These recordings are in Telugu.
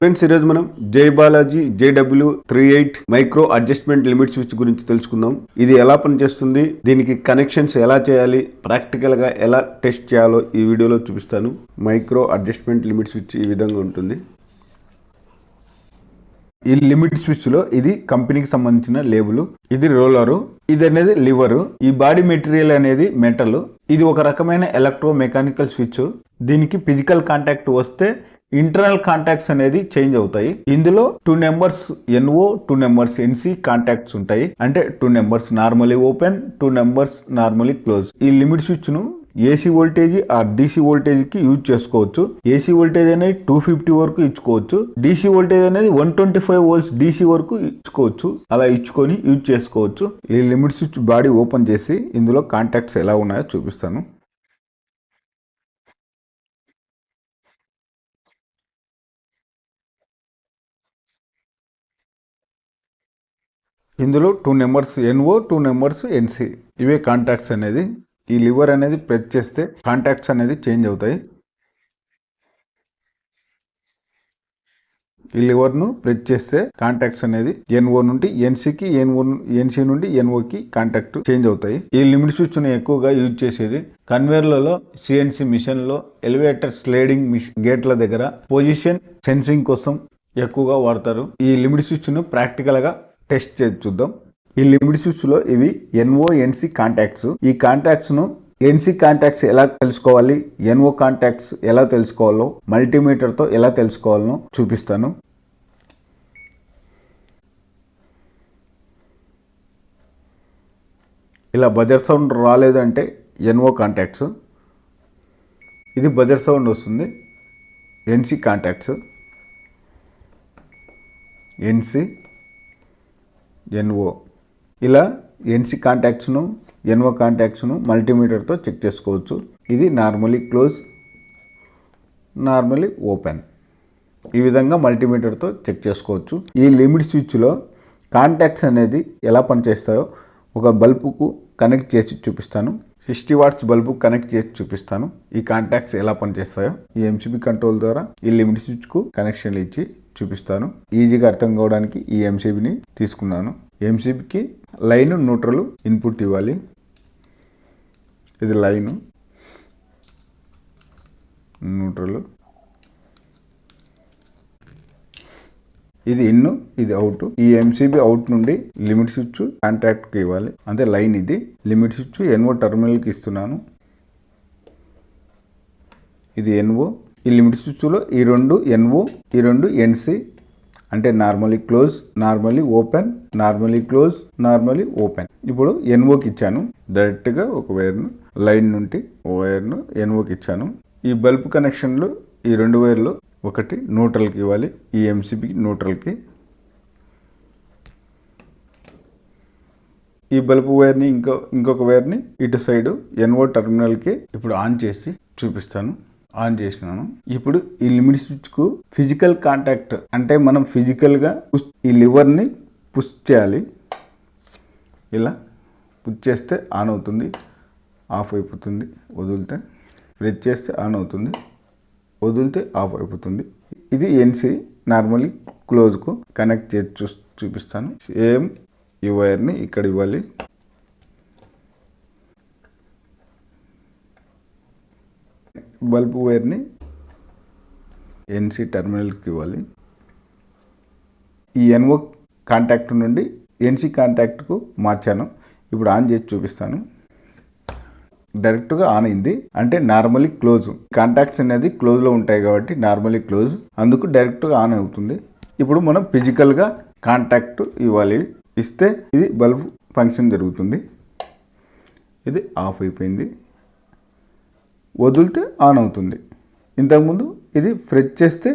ఫ్రెండ్స్ ఈరోజు మనం Jai Balaji JW three eight micro adjustment limit switch గురించి తెలుసుకుందాం. ఇది ఎలా పనిచేస్తుంది? దీనికి కనెక్షన్స్ ఎలా చేయాలి? ప్రాక్టికల్గా ఎలా టెస్ట్ చేయాలో ఈ వీడియోలో చూపిస్తాను. మైక్రో అడ్జస్ట్మెంట్ లిమిట్ స్విచ్ ఈ విధంగా ఉంటుంది. ఈ లిమిట్ స్విచ్లో ఇది కంపెనీకి సంబంధించిన లేబుల్ ఇది రోలరు ఇది అనేది లివరు ఈ బాడీ మెటీరియల్ అనేది మెటల్ ఇది ఒక రకమైన ఎలక్ట్రో మెకానికల్ స్విచ్. దీనికి ఫిజికల్ కాంటాక్ట్ వస్తే ఇంటర్నల్ కాంటాక్ట్స్ అనేది చేంజ్ అవుతాయి. ఇందులో two numbers NO two numbers NC contacts ఉంటాయి. అంటే two numbers normally open two numbers normally close. ఈ లిమిట్ స్విచ్ను ఏసీ వోల్టేజ్ ఆ డీసీ వోల్టేజ్కి యూజ్ చేసుకోవచ్చు. ఏసీ వోల్టేజ్ అనేది టూ ఫిఫ్టీ వరకు ఇచ్చుకోవచ్చు. డీసీ వోల్టేజ్ అనేది one twenty five volts DC వరకు ఇచ్చుకోవచ్చు. అలా ఇచ్చుకొని యూజ్ చేసుకోవచ్చు. ఈ లిమిట్ స్విచ్ బాడీ ఓపెన్ చేసి ఇందులో కాంటాక్ట్స్ ఎలా ఉన్నాయో చూపిస్తాను. ఇందులో two numbers NO two numbers NC ఇవే కాంటాక్ట్స్ అనేది. ఈ లివర్ అనేది ప్రెస్ చేస్తే కాంటాక్ట్స్ అనేది చేంజ్ అవుతాయి. ఈ లివర్ను ప్రెస్ చేస్తే కాంటాక్ట్స్ అనేది ఎన్ఓ నుండి ఎన్సీకి ఎన్ఓ ఎన్సీ నుండి ఎన్ఓకి కాంటాక్ట్ చేంజ్ అవుతాయి. ఈ లిమిట్ స్విచ్ను ఎక్కువగా యూజ్ చేసేది కన్వేర్లలో సిఎన్సి మిషన్లో ఎలివేటర్ స్లైడింగ్ మిషన్ గేట్ల దగ్గర పొజిషన్ సెన్సింగ్ కోసం ఎక్కువగా వాడతారు. ఈ లిమిట్ స్విచ్ను ప్రాక్టికల్గా టెస్ట్ చేసి చూద్దాం. ఈ లిమిట్ స్విచ్లో ఇవి ఎన్ఓ ఎన్సి కాంటాక్ట్స్. ఈ కాంటాక్ట్స్ను ఎన్సి కాంటాక్ట్స్ ఎలా తెలుసుకోవాలి ఎన్ఓ కాంటాక్ట్స్ ఎలా తెలుసుకోవాలో మల్టీమీటర్తో ఎలా తెలుసుకోవాలో చూపిస్తాను. ఇలా బజర్ సౌండ్ రాలేదంటే ఎన్ఓ కాంటాక్ట్స్. ఇది బజర్ సౌండ్ వస్తుంది. NC contacts. ఎన్సి. ఎన్ఓ ఇలా ఎన్సి కాంటాక్ట్స్ను ఎన్ఓ కాంటాక్ట్స్ను మల్టీమీటర్తో చెక్ చేసుకోవచ్చు. ఇది నార్మలీ క్లోజ్ నార్మలీ ఓపెన్ ఈ విధంగా మల్టీమీటర్తో చెక్ చేసుకోవచ్చు. ఈ లిమిట్ స్విచ్లో కాంటాక్ట్స్ అనేది ఎలా పనిచేస్తాయో ఒక బల్బుకు కనెక్ట్ చేసి చూపిస్తాను. సిక్స్టీ వాట్స్ బల్బు కనెక్ట్ చేసి చూపిస్తాను. ఈ కాంటాక్ట్స్ ఎలా పనిచేస్తాయో ఈ ఎంసీబీ కంట్రోల్ ద్వారా ఈ లిమిట్ స్విచ్కు కనెక్షన్లు ఇచ్చి చూపిస్తాను. ఈజీగా అర్థం కావడానికి ఈ ఎంసీబీని తీసుకున్నాను. ఎంసీబీకి లైన్ న్యూట్రల్ ఇన్పుట్ ఇవ్వాలి. ఇది లైన్ న్యూట్రల్. ఇది ఇన్ ఇది అవుట్. ఈ ఎంసీబీ అవుట్ నుండి లిమిట్ స్విచ్ కాంట్రాక్ట్కి ఇవ్వాలి. అంటే లైన్ ఇది. లిమిట్ స్విచ్ ఎన్ఓ టర్మినల్కి ఇస్తున్నాను. ఇది ఎన్ఓ. ఈ లిమిట్ స్విచ్లో ఈ రెండు ఎన్ఓ ఈ రెండు ఎన్సి. అంటే normally close normally open normally close normally open. ఇప్పుడు ఎన్ఓకి ఇచ్చాను డైరెక్ట్గా ఒక వైర్ను లైన్ నుండి ఓ వైర్ను ఎన్ఓకి ఇచ్చాను ఈ బల్బ్ కనెక్షన్లు ఈ రెండు వైర్లు ఒకటి న్యూట్రల్కి ఇవ్వాలి ఈ ఎంసీబీ న్యూట్రల్కి. ఈ బల్బ్ వైర్ని ఇంకో ఇంకొక వైర్ని ఇటు సైడు ఎన్ఓ టర్మినల్కి ఇప్పుడు ఆన్ చేసి చూపిస్తాను. ఆన్ చేసినాను. ఇప్పుడు ఈ లిమిట్ స్విచ్కు ఫిజికల్ కాంటాక్ట్ అంటే మనం ఫిజికల్గా ఈ లివర్ని పుష్ చేయాలి. ఇలా పుష్ చేస్తే ఆన్ అవుతుంది ఆఫ్ అయిపోతుంది వదిలితే ప్రెస్ చేస్తే ఆన్ అవుతుంది వదిలితే ఆఫ్ అయిపోతుంది. ఇది ఎన్సి నార్మల్లీ క్లోజ్కు కనెక్ట్ చేసి చూ చూపిస్తాను. సేమ్ ఈ వైర్ని ఇక్కడ ఇవ్వాలి. బల్బ్ వైర్ని ఎన్సి టర్మినల్కి ఇవ్వాలి. ఈ ఎన్ఓ కాంటాక్ట్ నుండి ఎన్సి కాంటాక్ట్కు మార్చాను. ఇప్పుడు ఆన్ చేసి చూపిస్తాను. డైరెక్ట్గా ఆన్ అయింది. అంటే నార్మలీ క్లోజ్. కాంటాక్ట్స్ అనేది క్లోజ్లో ఉంటాయి కాబట్టి నార్మలీ క్లోజ్. అందుకు డైరెక్ట్గా ఆన్ అవుతుంది. ఇప్పుడు మనం ఫిజికల్గా కాంటాక్ట్ ఇవ్వాలి. ఇస్తే ఇది బల్బ్ ఫంక్షన్ జరుగుతుంది. ఇది ఆఫ్ అయిపోయింది. వదిలితే ఆన్ అవుతుంది. ఇంతకుముందు ఇది ఫ్రెష్ చేస్తే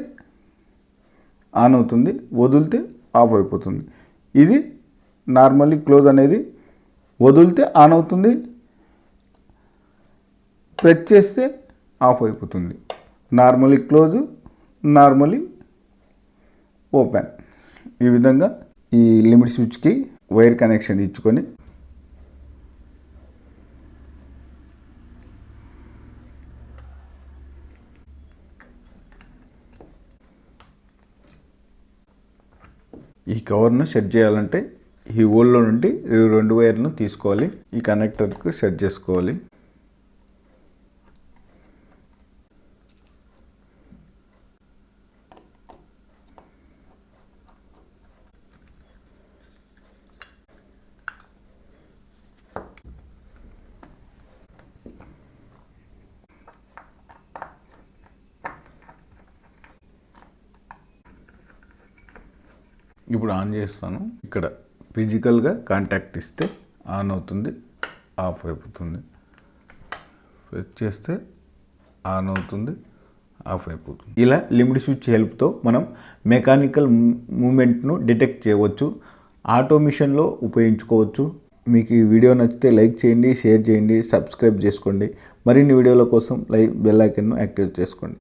ఆన్ అవుతుంది వదిలితే ఆఫ్ అయిపోతుంది. ఇది నార్మల్లీ క్లోజ్ అనేది వదిలితే ఆన్ అవుతుంది ప్రెస్ చేస్తే ఆఫ్ అయిపోతుంది. నార్మల్లీ క్లోజ్ నార్మలీ ఓపెన్ ఈ విధంగా ఈ లిమిట్ స్విచ్కి వైర్ కనెక్షన్ ఇచ్చుకొని ఈ కవర్ను సెట్ చేయాలంటే ఈ హోల్లో నుండి రెండు వైర్ను తీసుకోవాలి. ఈ కనెక్టర్కు సెట్ చేసుకోవాలి. ఇప్పుడు ఆన్ చేస్తాను. ఇక్కడ ఫిజికల్గా కాంటాక్ట్ ఇస్తే ఆన్ అవుతుంది ఆఫ్ అయిపోతుంది. ప్రెస్ చేస్తే ఆన్ అవుతుంది ఆఫ్ అయిపోతుంది. ఇలా లిమిట్ స్విచ్ హెల్ప్తో మనం మెకానికల్ మూమెంట్ను డిటెక్ట్ చేయవచ్చు ఆటోమిషన్లో ఉపయోగించుకోవచ్చు. మీకు ఈ వీడియో నచ్చితే లైక్ చేయండి షేర్ చేయండి సబ్స్క్రైబ్ చేసుకోండి. మరిన్ని వీడియోల కోసం లైక్ బెల్ ఐకన్ను యాక్టివేట్ చేసుకోండి.